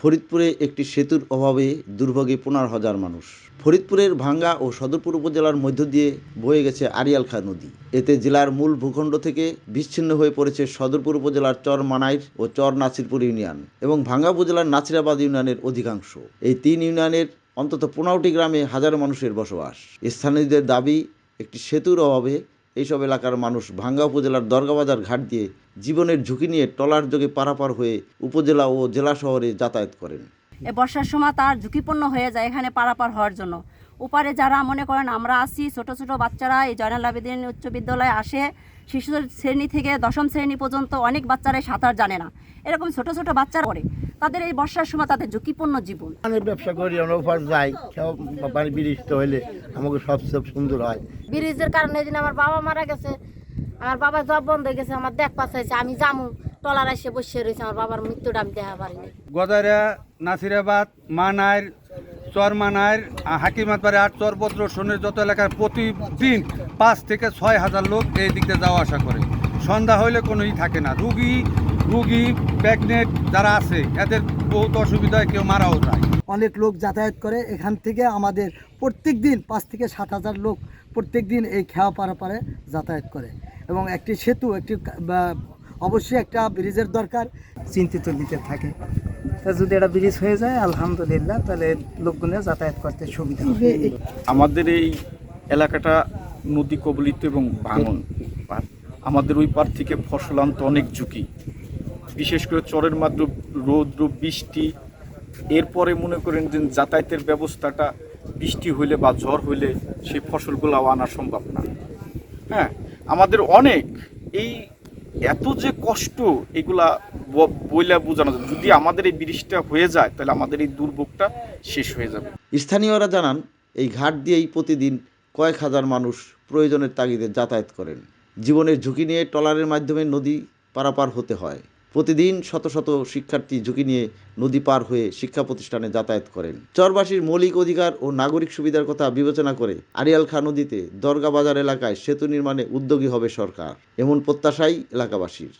ফরিদপুরে একটি সেতুর অভাবে দুর্ভোগে পনেরো হাজার মানুষ। ফরিদপুরের ভাঙ্গা ও সদরপুর উপজেলার মধ্য দিয়ে বয়ে গেছে আরিয়াল খা নদী। এতে জেলার মূল ভূখণ্ড থেকে বিচ্ছিন্ন হয়ে পড়েছে সদরপুর উপজেলার চর মানাইর ও চর নাসিরপুর ইউনিয়ন এবং ভাঙ্গা উপজেলার নাসিরাবাদ ইউনিয়নের অধিকাংশ। এই তিন ইউনিয়নের অন্তত পনেরোটি গ্রামে হাজারো মানুষের বসবাস। স্থানীয়দের দাবি, একটি সেতুর অভাবে এইসব এলাকার মানুষ ভাঙ্গা উপজেলার দরগাবাজার ঘাট দিয়ে জীবনের ঝুঁকি নিয়ে ট্রলার যোগে পারাপার হয়ে উপজেলা ও জেলা শহরে যাতায়াত করেন। এ বর্ষার সময় তার ঝুঁকিপূর্ণ হয়ে যায় এখানে পারাপার হওয়ার জন্য। ওপারে যারা মনে করেন আমরা আসি ছোট ছোট বাচ্চারা এই জয়নাল আবেদিন উচ্চ বিদ্যালয়ে আসে শিশু শ্রেণি থেকে দশম শ্রেণি পর্যন্ত অনেক বাচ্চারাই সাঁতার জানে না। এরকম ছোট ছোট বাচ্চারা পড়ে। তাদের এই বর্ষার সময় তাদের ঝুঁকিপূর্ণ জীবন। আমি ব্যবসা করি আমরা ওপার যাই পানি বিরিষ্ট হইলে আমাকে সব সব সুন্দর হয়। ব্রিজের কারণে যেদিন আমার বাবা মারা গেছে আমার বাবা জব বন্ধ হয়ে গেছে আমার দেখ পাশাইছে আমি জামু টলার এসে বসে রয়েছে আমার বাবার মৃত্যুটা আমি দেখা পারিনি গদারা নাসিরাবাদ মানাইর চরমানাইর হাকিমাতবাড়ি আর চরপত্র সোনের যত এলাকার প্রতিদিন পাঁচ থেকে ছয় হাজার লোক এই দিক দিয়ে যাওয়া আসা করে। সন্ধ্যা হইলে কোনোই থাকে না। রুগী রুগী প্রেগনেন্ট যারা আছে এদের বহুত অসুবিধায় কেউ মারাও যায়। অনেক লোক যাতায়াত করে এখান থেকে আমাদের প্রত্যেক দিন পাঁচ থেকে সাত হাজার লোক প্রত্যেক দিন এই খেয়া পারে যাতায়াত করে। এবং একটি সেতু একটি অবশ্যই একটা ব্রিজের দরকার। চিন্তিত দিতে থাকে। তা যদি এটা ব্রিজ হয়ে যায় আলহামদুলিল্লাহ তাহলে লোকগুলো যাতায়াত করতে সুবিধা হবে। আমাদের এই এলাকাটা নদী কবলিত এবং ভাঙন। পার আমাদের ওই পার থেকে ফসল আনতে অনেক ঝুঁকি। বিশেষ করে চরের মাত্র রৌদ্র, বৃষ্টি, এরপরে মনে করেন যে যাতায়াতের ব্যবস্থাটা বৃষ্টি হইলে বা ঝড় হইলে সেই ফসলগুলো আনা সম্ভব না। হ্যাঁ আমাদের অনেক এই এত যে কষ্ট এগুলা বইলা বোঝানো যায়। যদি আমাদের এই বৃষ্টিটা হয়ে যায়, তাহলে আমাদের এই দুর্ভোগটা শেষ হয়ে যাবে। স্থানীয়রা জানান, এই ঘাট দিয়েই প্রতিদিন কয়েক হাজার মানুষ প্রয়োজনের তাগিদে যাতায়াত করেন। জীবনের ঝুঁকি নিয়ে ট্রলারের মাধ্যমে নদী পারাপার হতে হয়। প্রতিদিন শত শত শিক্ষার্থী ঝুঁকি নিয়ে নদী পার হয়ে শিক্ষা প্রতিষ্ঠানে যাতায়াত করেন। চরবাসীর মৌলিক অধিকার ও নাগরিক সুবিধার কথা বিবেচনা করে আরিয়াল খা নদীতে দরগা বাজার এলাকায় সেতু নির্মাণে উদ্যোগী হবে সরকার, এমন প্রত্যাশাই এলাকাবাসীর।